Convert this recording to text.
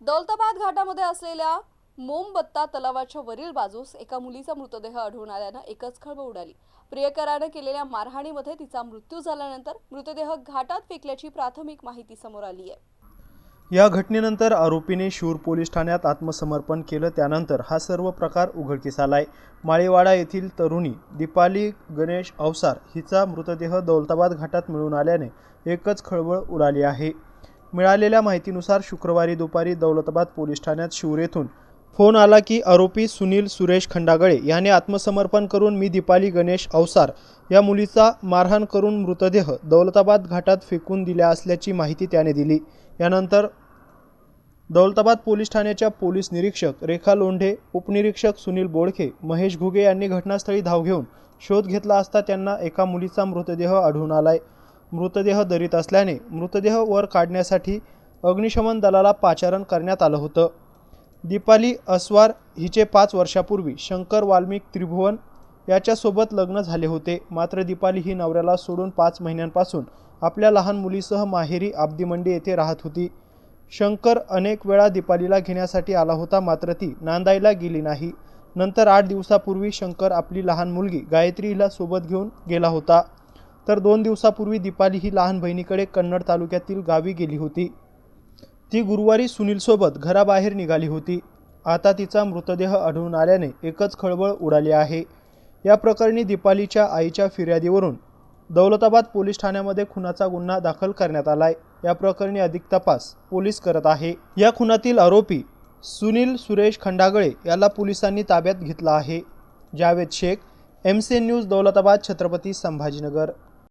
दौलताबाद घाटामध्ये असलेल्या मोमबत्ता तलावाच्या वरील बाजूस एका मुलीचा मृतदेह आढळून आल्यानं एकच खळबळ उडाली. प्रियकरानं केलेल्या मारहाणीमध्ये तिचा मृत्यू झाल्यानंतर मृतदेह घाटात फेकल्याची प्राथमिक माहिती समोर आली आहे. या घटनेनंतर आरोपीने शूर पोलीस ठाण्यात आत्मसमर्पण केलं. त्यानंतर हा सर्व प्रकार उघडकीस आलाय. माळीवाडा येथील तरुणी दीपाली गणेश अवसार हिचा मृतदेह दौलताबाद घाटात मिळून आल्याने एकच खळबळ उडाली आहे. मिळालेल्या माहितीनुसार शुक्रवारी दुपारी दौलताबाद पोलीस ठाण्यात शिवर येथून फोन आला की आरोपी सुनील सुरेश खंडागळे याने आत्मसमर्पण करून मी दीपाली गणेश अवसार या मुलीचा मारहाण करून मृतदेह दौलताबाद घाटात फेकून दिल्या असल्याची माहिती त्याने दिली. यानंतर दौलताबाद पोलीस ठाण्याच्या पोलीस निरीक्षक रेखा लोंढे उपनिरीक्षक सुनील बोडखे महेश घुगे यांनी घटनास्थळी धाव घेऊन शोध घेतला असता त्यांना एका मुलीचा मृतदेह आढळून आलाय. मृतदेह दरीत असल्याने मृतदेह वर काढण्यासाठी अग्निशमन दलाला पाचारण करण्यात आलं होतं. दीपाली अस्वार हिचे पाच वर्षापूर्वी शंकर वाल्मिक त्रिभुवन याच्यासोबत लग्न झाले होते. मात्र दीपाली ही नवऱ्याला सोडून पाच महिन्यांपासून आपल्या लहान मुलीसह माहेरी आब्दीमंडी येथे राहत होती. शंकर अनेक वेळा दीपालीला घेण्यासाठी आला होता मात्र ती नांदायला गेली नाही. नंतर आठ दिवसापूर्वी शंकर आपली लहान मुलगी गायत्री हिला सोबत घेऊन गेला होता. तर दोन दिवसापूर्वी दीपाली ही लहान बहिणीकडे कन्नड तालुक्यातील गावी गेली होती. ती गुरुवारी सुनीलसोबत घराबाहेर निघाली होती. आता तिचा मृतदेह आढळून आल्याने एकच खळबळ उडाली आहे. या प्रकरणी दीपालीच्या आईच्या फिर्यादीवरून दौलताबाद पोलीस ठाण्यामध्ये खुनाचा गुन्हा दाखल करण्यात आलाय. या प्रकरणी अधिक तपास पोलीस करत आहे. या खुनातील आरोपी सुनील सुरेश खंडागळे याला पोलिसांनी ताब्यात घेतला आहे. Javed Shaikh M C N news Daulatabad Chhatrapati Sambhajinagar.